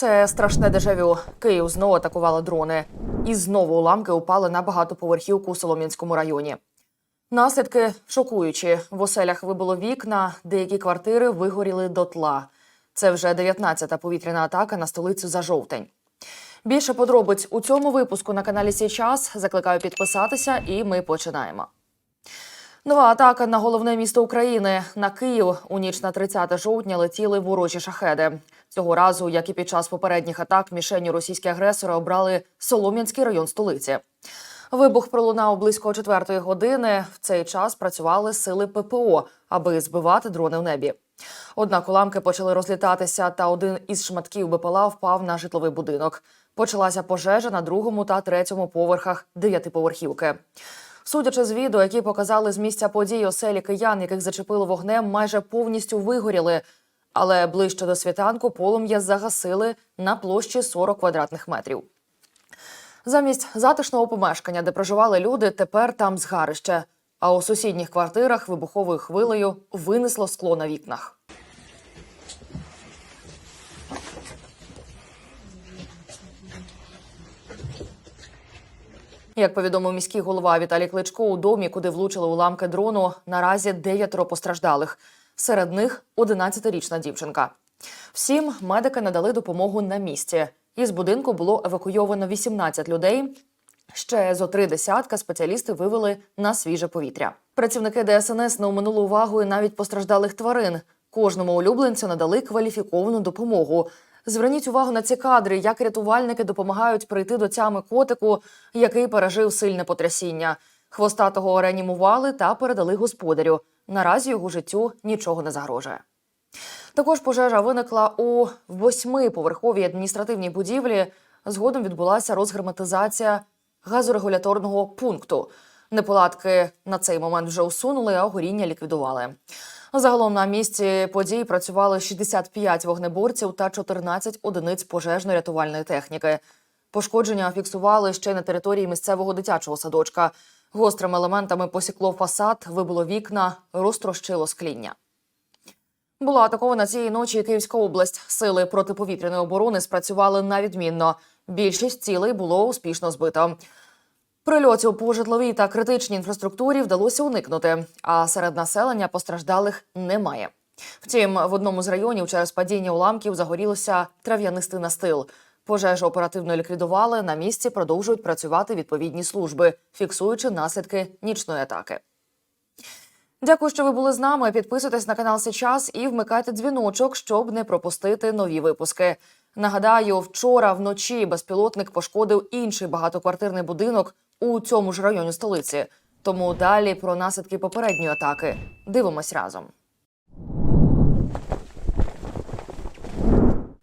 Це страшне дежавю. Київ знову атакували дрони. І знову уламки упали на багатоповерхівку у Солом'янському районі. Наслідки шокуючі. В оселях вибило вікна, деякі квартири вигоріли дотла. Це вже 19-та повітряна атака на столицю за жовтень. Більше подробиць у цьому випуску на каналі Сій час. Закликаю підписатися, і ми починаємо. Нова атака на головне місто України на Київ у ніч на 30 жовтня летіли ворожі шахеди. Цього разу, як і під час попередніх атак, мішенню російські агресори обрали Солом'янський район столиці. Вибух пролунав близько четвертої години. В цей час працювали сили ППО, аби збивати дрони в небі. Однак уламки почали розлітатися, та один із шматків БПЛА впав на житловий будинок. Почалася пожежа на другому та третьому поверхах дев'ятиповерхівки. Судячи з відео, які показали з місця події оселі киян, яких зачепило вогнем, майже повністю вигоріли. Але ближче до світанку полум'я загасили на площі 40 квадратних метрів. Замість затишного помешкання, де проживали люди, тепер там згарище. А у сусідніх квартирах вибуховою хвилею винесло скло на вікнах. Як повідомив міський голова Віталій Кличко, у домі, куди влучили уламки дрону, наразі дев'ятеро постраждалих. Серед них 11-річна дівчинка. Всім медики надали допомогу на місці. Із будинку було евакуйовано 18 людей. Ще зо три десятка спеціалісти вивели на свіже повітря. Працівники ДСНС не оминули увагою навіть постраждалих тварин. Кожному улюбленцю надали кваліфіковану допомогу. Зверніть увагу на ці кадри, як рятувальники допомагають прийти до тями котику, який пережив сильне потрясіння. Хвостатого реанімували та передали господарю. Наразі його життю нічого не загрожує. Також пожежа виникла у восьмиповерховій адміністративній будівлі. Згодом відбулася розгерметизація газорегуляторного пункту. Неполадки на цей момент вже усунули, а горіння ліквідували. Загалом на місці подій працювали 65 вогнеборців та 14 одиниць пожежно-рятувальної техніки. Пошкодження фіксували ще на території місцевого дитячого садочка. Гострими елементами посікло фасад, вибило вікна, розтрощило скління. Була атакована цієї ночі Київська область. Сили протиповітряної оборони спрацювали на відмінно. Більшість цілей було успішно збито. Прильотів по житловій та критичній інфраструктурі вдалося уникнути, а серед населення постраждалих немає. Втім, в одному з районів через падіння уламків загорілося трав'янистий настил. Пожежу оперативно ліквідували. На місці продовжують працювати відповідні служби, фіксуючи наслідки нічної атаки. Дякую, що ви були з нами. Підписуйтесь на канал Сейчас і вмикайте дзвіночок, щоб не пропустити нові випуски. Нагадаю, вчора вночі безпілотник пошкодив інший багатоквартирний будинок у цьому ж районі столиці. Тому далі про наслідки попередньої атаки дивимось разом.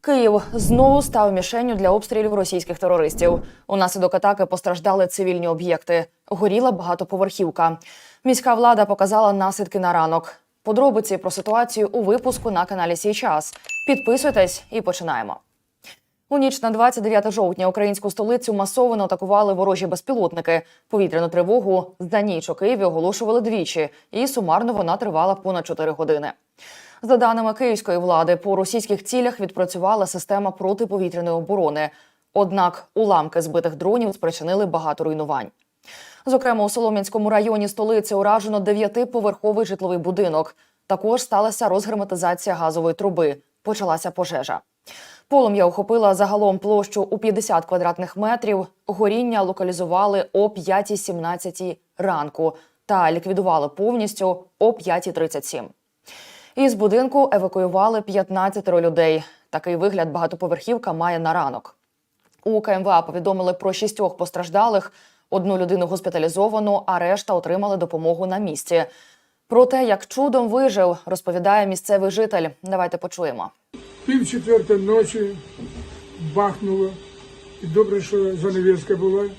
Київ знову став мішенню для обстрілів російських терористів. Унаслідок атаки постраждали цивільні об'єкти. Горіла багатоповерхівка. Міська влада показала наслідки на ранок. Подробиці про ситуацію у випуску на каналі Сій час. Підписуйтесь і починаємо. У ніч на 29 жовтня українську столицю масово атакували ворожі безпілотники. Повітряну тривогу за ніч у Києві оголошували двічі, і сумарно вона тривала понад 4 години. За даними київської влади, по російських цілях відпрацювала система протиповітряної оборони. Однак уламки збитих дронів спричинили багато руйнувань. Зокрема, у Солом'янському районі столиці уражено дев'ятиповерховий житловий будинок. Також сталася розгерметизація газової труби. Почалася пожежа. Полум'я охопила загалом площу у 50 квадратних метрів. Горіння локалізували о 5.17 ранку та ліквідували повністю о 5.37. Із будинку евакуювали 15 людей. Такий вигляд багатоповерхівка має на ранок. У КМВА повідомили про шістьох постраждалих. Одну людину госпіталізовано, а решта отримали допомогу на місці. Про те, як чудом вижив, розповідає місцевий житель. Давайте почуємо. Пів четвертої ночі бахнуло. І добре, що занавіска була.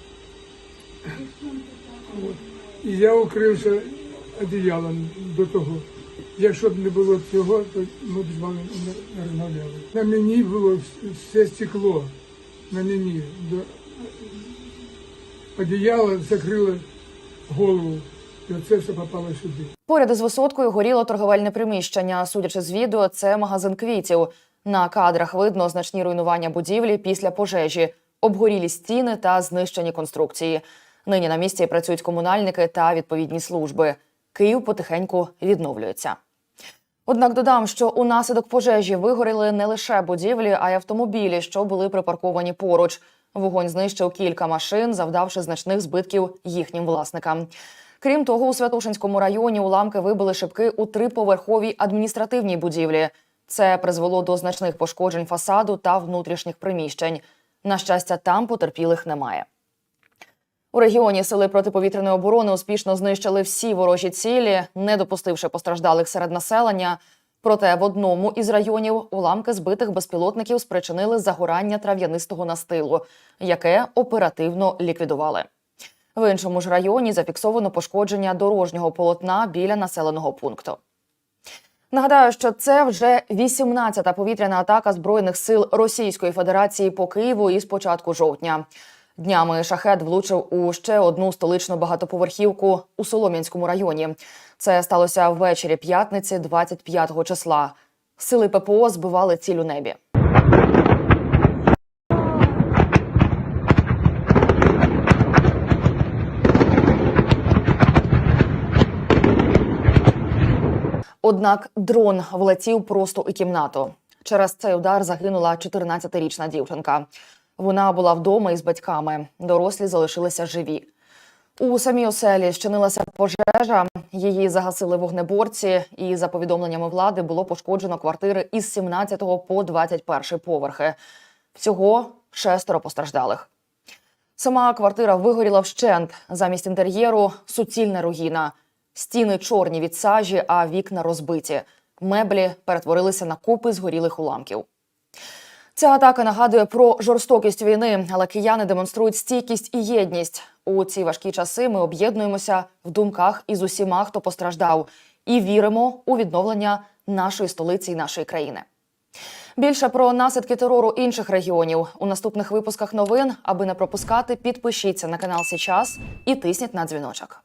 І я укрився одіялом до того. Якщо б не було цього, то ми б з вами не розмовляли. На мені було все стекло. На мені. Одіяло закрило голову. І оце все попало сюди. Поряд із висоткою горіло торговельне приміщення. Судячи з відео, це магазин квітів. На кадрах видно значні руйнування будівлі після пожежі, обгорілі стіни та знищені конструкції. Нині на місці працюють комунальники та відповідні служби. Київ потихеньку відновлюється. Однак додам, що унаслідок пожежі вигоріли не лише будівлі, а й автомобілі, що були припарковані поруч. Вогонь знищив кілька машин, завдавши значних збитків їхнім власникам. Крім того, у Святошинському районі уламки вибили шибки у триповерховій адміністративній будівлі. Це призвело до значних пошкоджень фасаду та внутрішніх приміщень. На щастя, там потерпілих немає. У регіоні сили протиповітряної оборони успішно знищили всі ворожі цілі, не допустивши постраждалих серед населення. Проте в одному із районів уламки збитих безпілотників спричинили загорання трав'янистого настилу, яке оперативно ліквідували. В іншому ж районі зафіксовано пошкодження дорожнього полотна біля населеного пункту. Нагадаю, що це вже 18-та повітряна атака збройних сил Російської Федерації по Києву із початку жовтня. Днями шахет влучив у ще одну столичну багатоповерхівку у Солом'янському районі. Це сталося ввечері п'ятниці, 25 числа. Сили ППО збивали ціль у небі. Однак дрон влетів просто у кімнату. Через цей удар загинула 14-річна дівчинка. Вона була вдома із батьками. Дорослі залишилися живі. У самій оселі щинилася пожежа. Її загасили вогнеборці, і за повідомленнями влади було пошкоджено квартири із 17 по 21 поверхи. Всього шестеро постраждалих. Сама квартира вигоріла вщент. Замість інтер'єру суцільна руїна. Стіни чорні від сажі, а вікна розбиті. Меблі перетворилися на купи згорілих уламків. Ця атака нагадує про жорстокість війни, але кияни демонструють стійкість і єдність. У ці важкі часи ми об'єднуємося в думках із усіма, хто постраждав, і віримо у відновлення нашої столиці і нашої країни. Більше про наслідки терору інших регіонів у наступних випусках новин. Аби не пропускати, підпишіться на канал Січас і тисніть на дзвіночок.